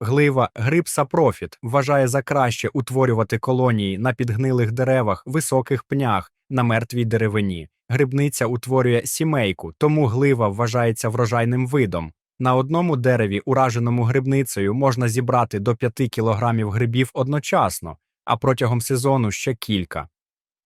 Глива гриб сапрофіт вважає за краще утворювати колонії на підгнилих деревах, високих пнях, на мертвій деревині. Грибниця утворює сімейку, тому глива вважається врожайним видом. На одному дереві, ураженому грибницею, можна зібрати до 5 кілограмів грибів одночасно, а протягом сезону ще кілька.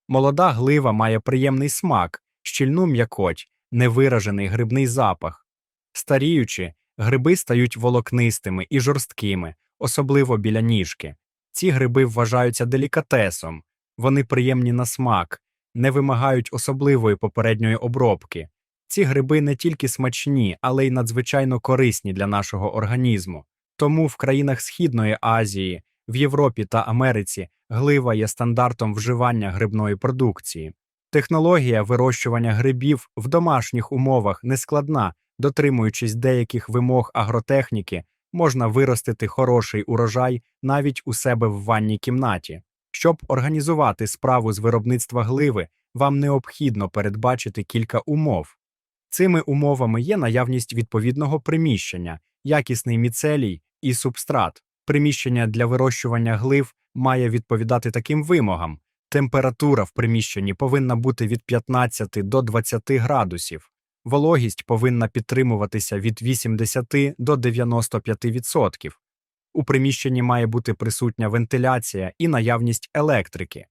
Молода глива має приємний смак, щільну м'якоть, невиражений грибний запах. Старіючи, гриби стають волокнистими і жорсткими, особливо біля ніжки. Ці гриби вважаються делікатесом, вони приємні на смак, не вимагають особливої попередньої обробки. Ці гриби не тільки смачні, але й надзвичайно корисні для нашого організму. Тому в країнах Східної Азії, в Європі та Америці глива є стандартом вживання грибної продукції. Технологія вирощування грибів в домашніх умовах нескладна, дотримуючись деяких вимог агротехніки, можна виростити хороший урожай навіть у себе в ванній кімнаті. Щоб організувати справу з виробництва гливи, вам необхідно передбачити кілька умов. Цими умовами є наявність відповідного приміщення, якісний міцелій і субстрат. Приміщення для вирощування глив має відповідати таким вимогам. Температура в приміщенні повинна бути від 15 до 20 градусів. Вологість повинна підтримуватися від 80 до 95%. У приміщенні має бути присутня вентиляція і наявність електрики.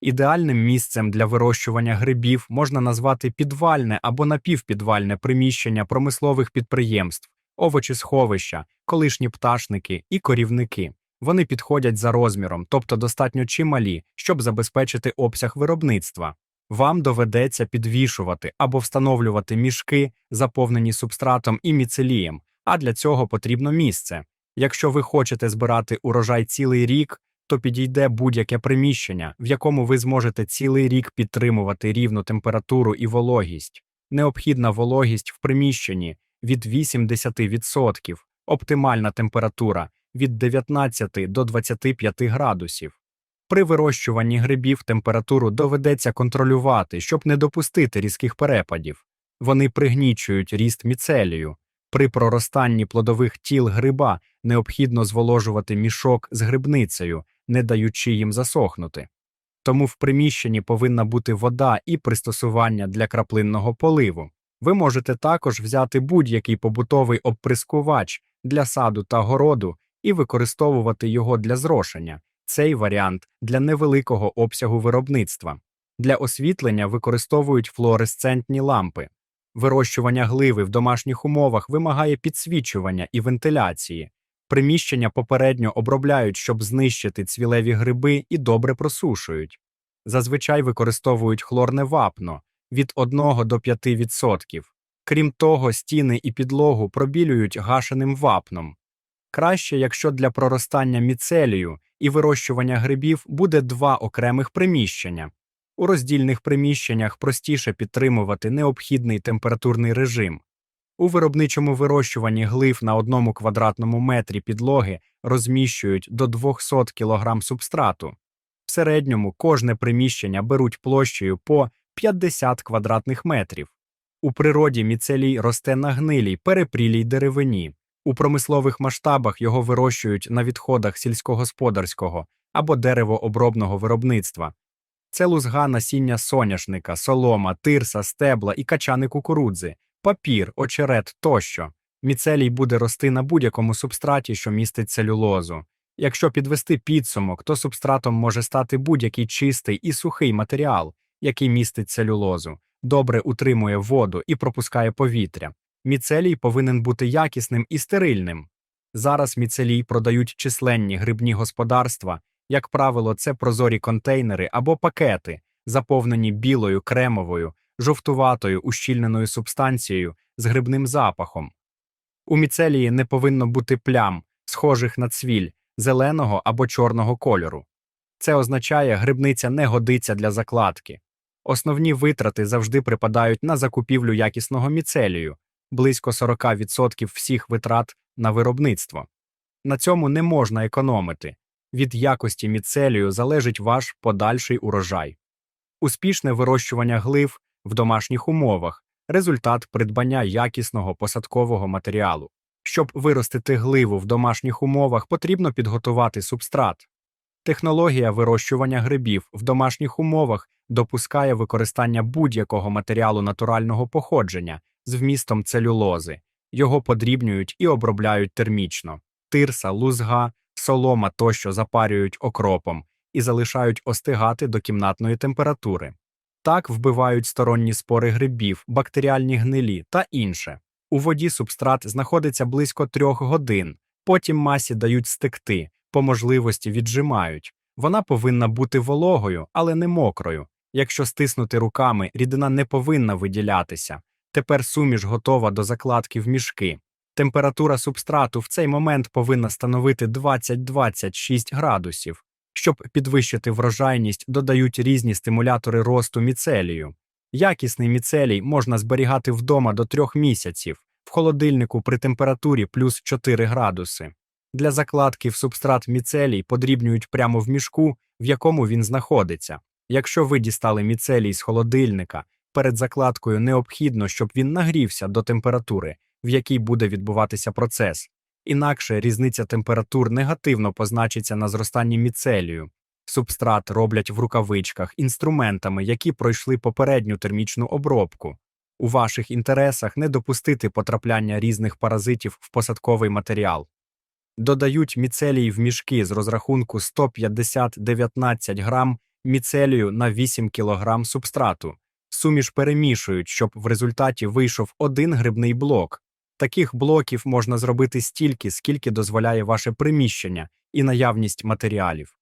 Ідеальним місцем для вирощування грибів можна назвати підвальне або напівпідвальне приміщення промислових підприємств, овочесховища, колишні пташники і корівники. Вони підходять за розміром, тобто достатньо чималі, щоб забезпечити обсяг виробництва. Вам доведеться підвішувати або встановлювати мішки, заповнені субстратом і міцелієм, а для цього потрібно місце. Якщо ви хочете збирати урожай цілий рік, то підійде будь-яке приміщення, в якому ви зможете цілий рік підтримувати рівну температуру і вологість. Необхідна вологість в приміщенні від 80%, оптимальна температура від 19 до 25 градусів. При вирощуванні грибів температуру доведеться контролювати, щоб не допустити різких перепадів. Вони пригнічують ріст міцелію. При проростанні плодових тіл гриба необхідно зволожувати мішок з грибницею, не даючи їм засохнути. Тому в приміщенні повинна бути вода і пристосування для краплинного поливу. Ви можете також взяти будь-який побутовий обприскувач для саду та городу і використовувати його для зрошення. Цей варіант для невеликого обсягу виробництва. Для освітлення використовують флуоресцентні лампи. Вирощування гливи в домашніх умовах вимагає підсвічування і вентиляції. Приміщення попередньо обробляють, щоб знищити цвілеві гриби і добре просушують. Зазвичай використовують хлорне вапно від 1 до 5%. Крім того, стіни і підлогу пробілюють гашеним вапном. Краще, якщо для проростання міцелію і вирощування грибів буде два окремих приміщення. У роздільних приміщеннях простіше підтримувати необхідний температурний режим. У виробничому вирощуванні глив на одному квадратному метрі підлоги розміщують до 200 кг субстрату. В середньому кожне приміщення беруть площею по 50 квадратних метрів. У природі міцелій росте на гнилій, перепрілій деревині. У промислових масштабах його вирощують на відходах сільськогосподарського або деревообробного виробництва. Це лузга насіння соняшника, солома, тирса, стебла і качани кукурудзи, папір, очерет тощо. Міцелій буде рости на будь-якому субстраті, що містить целюлозу. Якщо підвести підсумок, то субстратом може стати будь-який чистий і сухий матеріал, який містить целюлозу, добре утримує воду і пропускає повітря. Міцелій повинен бути якісним і стерильним. Зараз міцелій продають численні грибні господарства, як правило, це прозорі контейнери або пакети, заповнені білою, кремовою, жовтуватою ущільненою субстанцією з грибним запахом. У міцелії не повинно бути плям, схожих на цвіль, зеленого або чорного кольору. Це означає, грибниця не годиться для закладки. Основні витрати завжди припадають на закупівлю якісного міцелію, близько 40% всіх витрат на виробництво. На цьому не можна економити. Від якості міцелію залежить ваш подальший урожай. Успішне вирощування глив в домашніх умовах результат придбання якісного посадкового матеріалу. Щоб виростити гливу в домашніх умовах, потрібно підготувати субстрат. Технологія вирощування грибів в домашніх умовах допускає використання будь-якого матеріалу натурального походження з вмістом целюлози. Його подрібнюють і обробляють термічно. Тирса, лузга, солома тощо запарюють окропом і залишають остигати до кімнатної температури. Так вбивають сторонні спори грибів, бактеріальні гнилі та інше. У воді субстрат знаходиться близько трьох годин, потім масі дають стекти, по можливості віджимають. Вона повинна бути вологою, але не мокрою. Якщо стиснути руками, рідина не повинна виділятися. Тепер суміш готова до закладки в мішки. Температура субстрату в цей момент повинна становити 20-26 градусів. Щоб підвищити врожайність, додають різні стимулятори росту міцелію. Якісний міцелій можна зберігати вдома до трьох місяців, в холодильнику при температурі плюс 4 градуси. Для закладки в субстрат міцелій подрібнюють прямо в мішку, в якому він знаходиться. Якщо ви дістали міцелій з холодильника, перед закладкою необхідно, щоб він нагрівся до температури, в якій буде відбуватися процес. Інакше різниця температур негативно позначиться на зростанні міцелію. Субстрат роблять в рукавичках інструментами, які пройшли попередню термічну обробку. У ваших інтересах не допустити потрапляння різних паразитів в посадковий матеріал. Додають міцелій в мішки з розрахунку 150-19 грам міцелію на 8 кг субстрату. Суміш перемішують, щоб в результаті вийшов один грибний блок. Таких блоків можна зробити стільки, скільки дозволяє ваше приміщення і наявність матеріалів.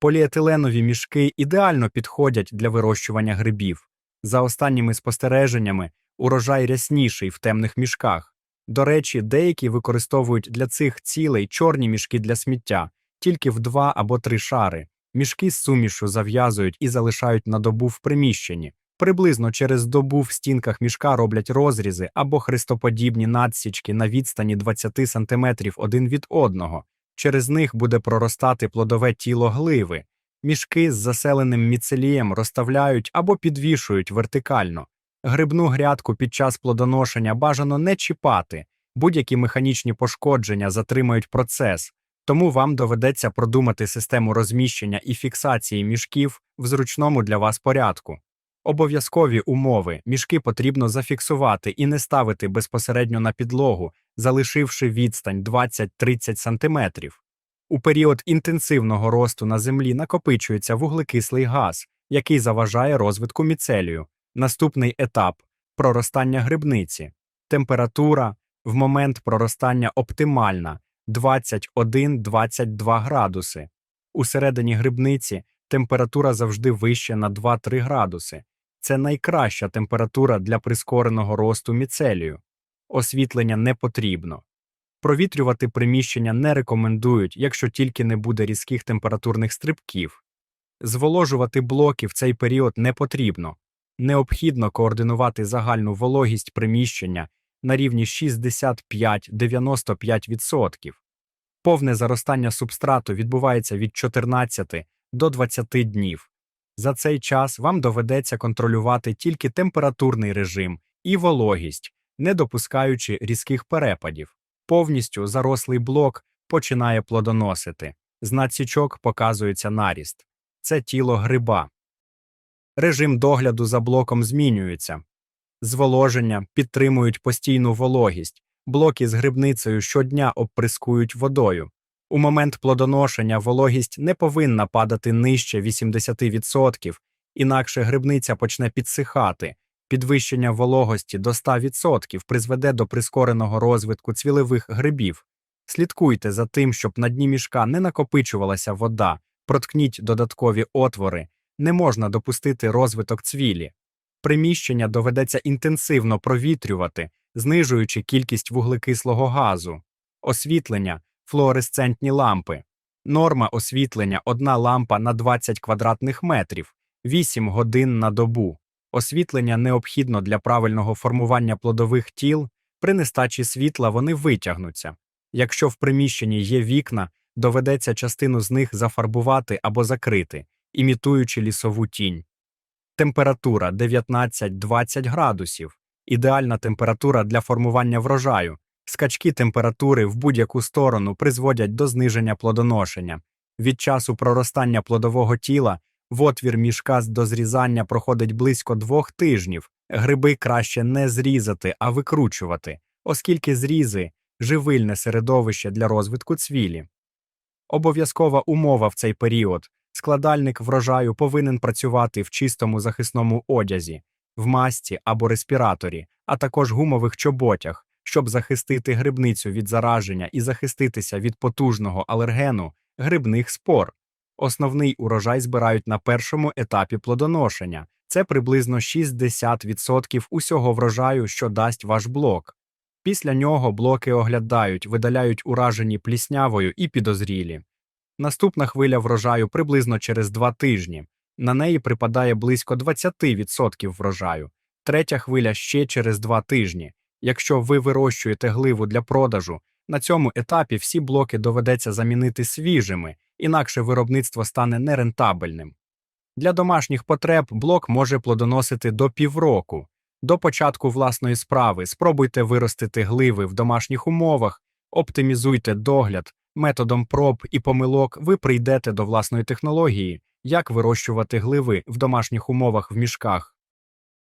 Поліетиленові мішки ідеально підходять для вирощування грибів. За останніми спостереженнями, урожай рясніший в темних мішках. До речі, деякі використовують для цих цілей чорні мішки для сміття, тільки в два або три шари. Мішки з сумішу зав'язують і залишають на добу в приміщенні. Приблизно через добу в стінках мішка роблять розрізи або хрестоподібні надсічки на відстані 20 см один від одного. Через них буде проростати плодове тіло гливи. Мішки з заселеним міцелієм розставляють або підвішують вертикально. Грибну грядку під час плодоношення бажано не чіпати, будь-які механічні пошкодження затримають процес, тому вам доведеться продумати систему розміщення і фіксації мішків в зручному для вас порядку. Обов'язкові умови мішки потрібно зафіксувати і не ставити безпосередньо на підлогу, залишивши відстань 20-30 см. У період інтенсивного росту на землі накопичується вуглекислий газ, який заважає розвитку міцелію. Наступний етап проростання грибниці. Температура в момент проростання оптимальна 21-22 градуси. У середині грибниці температура завжди вища на 2-3 градуси. Це найкраща температура для прискореного росту міцелію. Освітлення не потрібно. Провітрювати приміщення не рекомендують, якщо тільки не буде різких температурних стрибків. Зволожувати блоки в цей період не потрібно. Необхідно координувати загальну вологість приміщення на рівні 65-95%. Повне заростання субстрату відбувається від 14 до 20 днів. За цей час вам доведеться контролювати тільки температурний режим і вологість, не допускаючи різких перепадів. Повністю зарослий блок починає плодоносити. З надсічок показується наріст. Це тіло гриба. Режим догляду за блоком змінюється. Зволоження підтримують постійну вологість, блоки з грибницею щодня обприскують водою. У момент плодоношення вологість не повинна падати нижче 80%, інакше грибниця почне підсихати. Підвищення вологості до 100% призведе до прискореного розвитку цвілевих грибів. Слідкуйте за тим, щоб на дні мішка не накопичувалася вода, проткніть додаткові отвори, не можна допустити розвиток цвілі. Приміщення доведеться інтенсивно провітрювати, знижуючи кількість вуглекислого газу, освітлення, флуоресцентні лампи. Норма освітлення одна лампа на 20 квадратних метрів, 8 годин на добу. Освітлення необхідно для правильного формування плодових тіл, при нестачі світла вони витягнуться. Якщо в приміщенні є вікна, доведеться частину з них зафарбувати або закрити, імітуючи лісову тінь. Температура 19-20 градусів ідеальна температура для формування врожаю. Скачки температури в будь-яку сторону призводять до зниження плодоношення. Від часу проростання плодового тіла в отвір мішка з дозрізання проходить близько двох тижнів. Гриби краще не зрізати, а викручувати, оскільки зрізи живильне середовище для розвитку цвілі. Обов'язкова умова в цей період складальник врожаю повинен працювати в чистому захисному одязі, в масці або респіраторі, а також гумових чоботях, щоб захистити грибницю від зараження і захиститися від потужного алергену грибних спор. Основний урожай збирають на першому етапі плодоношення. Це приблизно 60% усього врожаю, що дасть ваш блок. Після нього блоки оглядають, видаляють уражені пліснявою і підозрілі. Наступна хвиля врожаю приблизно через два тижні. На неї припадає близько 20% врожаю. Третя хвиля ще через два тижні. Якщо ви вирощуєте гливу для продажу, на цьому етапі всі блоки доведеться замінити свіжими, інакше виробництво стане нерентабельним. Для домашніх потреб блок може плодоносити до півроку. До початку власної справи спробуйте виростити гливи в домашніх умовах, оптимізуйте догляд, методом проб і помилок ви прийдете до власної технології, як вирощувати гливи в домашніх умовах в мішках.